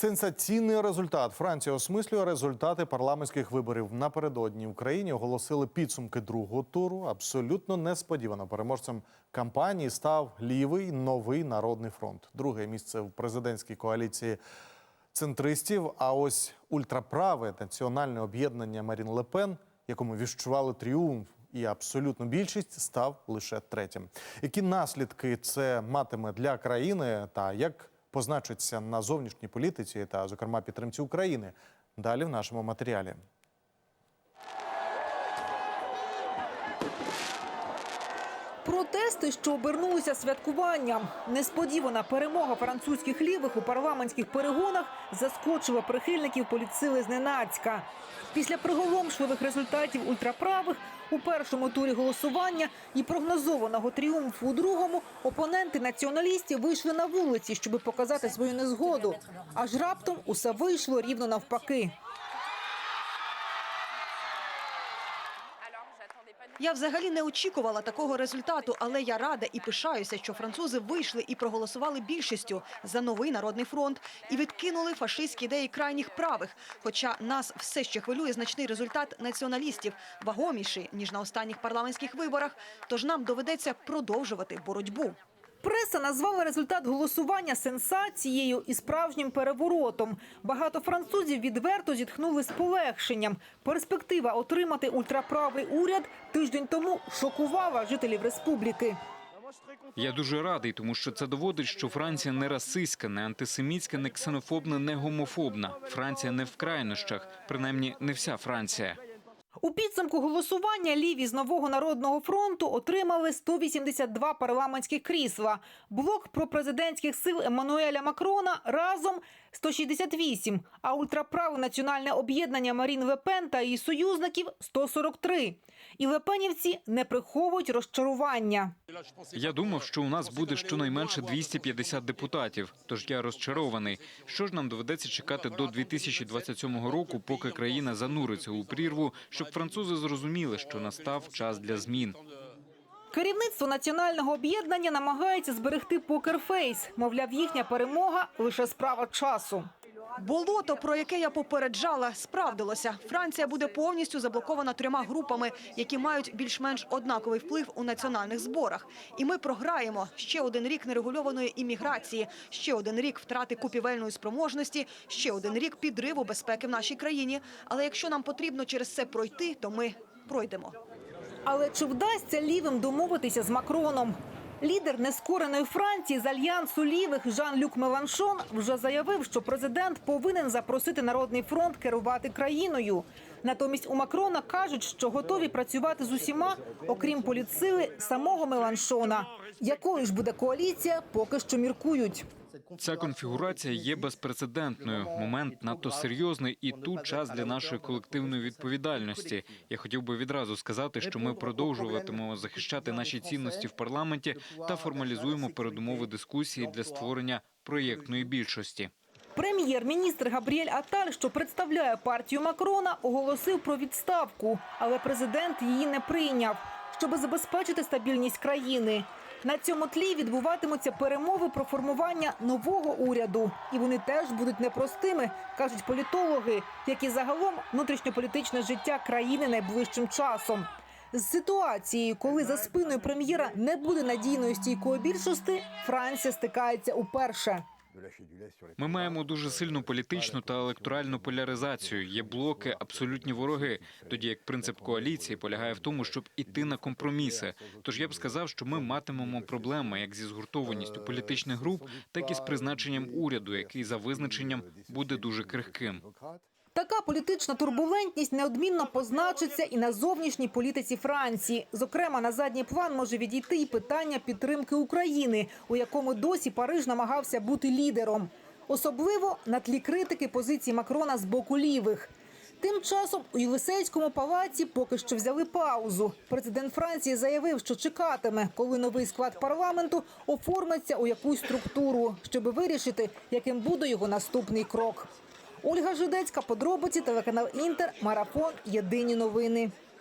Сенсаційний результат. Франція осмислює результати парламентських виборів. Напередодні в Україні оголосили підсумки другого туру. Абсолютно несподівано переможцем кампанії став лівий новий народний фронт. Друге місце в президентській коаліції центристів. А ось ультраправе національне об'єднання Марін Лепен, якому віщували тріумф і абсолютну більшість, став лише третім. Які наслідки це матиме для країни та як позначиться на зовнішній політиці та, зокрема, підтримці України? Далі в нашому матеріалі. Протести, що обернулися святкуванням. Несподівана перемога французьких лівих у парламентських перегонах заскочила прихильників політсили зненацька. Після приголомшливих результатів ультраправих у першому турі голосування і прогнозованого тріумфу у другому опоненти націоналістів вийшли на вулиці, щоб показати свою незгоду. Аж раптом усе вийшло рівно навпаки. Я взагалі не очікувала такого результату, але я рада і пишаюся, що французи вийшли і проголосували більшістю за новий народний фронт і відкинули фашистські ідеї крайніх правих. Хоча нас все ще хвилює значний результат націоналістів, вагоміший ніж на останніх парламентських виборах. Тож нам доведеться продовжувати боротьбу. Преса назвала результат голосування сенсацією і справжнім переворотом. Багато французів відверто зітхнули з полегшенням. Перспектива отримати ультраправий уряд тиждень тому шокувала жителів республіки. Я дуже радий, тому що це доводить, що Франція не расистська, не антисемітська, не ксенофобна, не гомофобна. Франція не в крайнощах, принаймні не вся Франція. У підсумку голосування ліві з нового народного фронту отримали 182 парламентських крісла. Блок пропрезидентських сил Еммануеля Макрона разом 168, а ультраправе національне об'єднання Марін Лепен та її союзників 143. І лепенівці не приховують розчарування. Я думав, що у нас буде щонайменше 250 депутатів. Тож я розчарований. Що ж нам доведеться чекати до 2027 року, поки країна зануриться у прірву, щоб французи зрозуміли, що настав час для змін. Керівництво національного об'єднання намагається зберегти покерфейс. Мовляв, їхня перемога лише справа часу. Болото, про яке я попереджала, справдилося. Франція буде повністю заблокована трьома групами, які мають більш-менш однаковий вплив у національних зборах. І ми програємо ще один рік нерегульованої імміграції, ще один рік втрати купівельної спроможності, ще один рік підриву безпеки в нашій країні. Але якщо нам потрібно через це пройти, то ми пройдемо. Але чи вдасться лівим домовитися з Макроном? Лідер нескореної Франції з альянсу лівих Жан-Люк Меланшон вже заявив, що президент повинен запросити народний фронт керувати країною. Натомість у Макрона кажуть, що готові працювати з усіма, окрім політсили самого Меланшона. Якою ж буде коаліція, поки що міркують. Ця конфігурація є безпрецедентною. Момент надто серйозний, і тут час для нашої колективної відповідальності. Я хотів би відразу сказати, що ми продовжуватимемо захищати наші цінності в парламенті та формалізуємо передумови дискусії для створення проєктної більшості. Прем'єр-міністр Габріель Аталь, що представляє партію Макрона, оголосив про відставку, але президент її не прийняв, щоб забезпечити стабільність країни. На цьому тлі відбуватимуться перемови про формування нового уряду, і вони теж будуть непростими, кажуть політологи, як і загалом внутрішньополітичне життя країни найближчим часом. З ситуацією, коли за спиною прем'єра не буде надійної стійкої більшості, Франція стикається уперше. Ми маємо дуже сильну політичну та електоральну поляризацію. Є блоки, абсолютні вороги. Тоді як принцип коаліції полягає в тому, щоб іти на компроміси. Тож я б сказав, що ми матимемо проблеми як зі згуртованістю політичних груп, так і з призначенням уряду, який за визначенням буде дуже крихким. Така політична турбулентність неодмінно позначиться і на зовнішній політиці Франції. Зокрема, на задній план може відійти і питання підтримки України, у якому досі Париж намагався бути лідером, особливо на тлі критики позиції Макрона з боку лівих. Тим часом у Єлисейському палаці поки що взяли паузу. Президент Франції заявив, що чекатиме, коли новий склад парламенту оформиться у якусь структуру, щоб вирішити, яким буде його наступний крок. Ольга Жудецька, подробиці, телеканал Інтер, марафон. Єдині новини.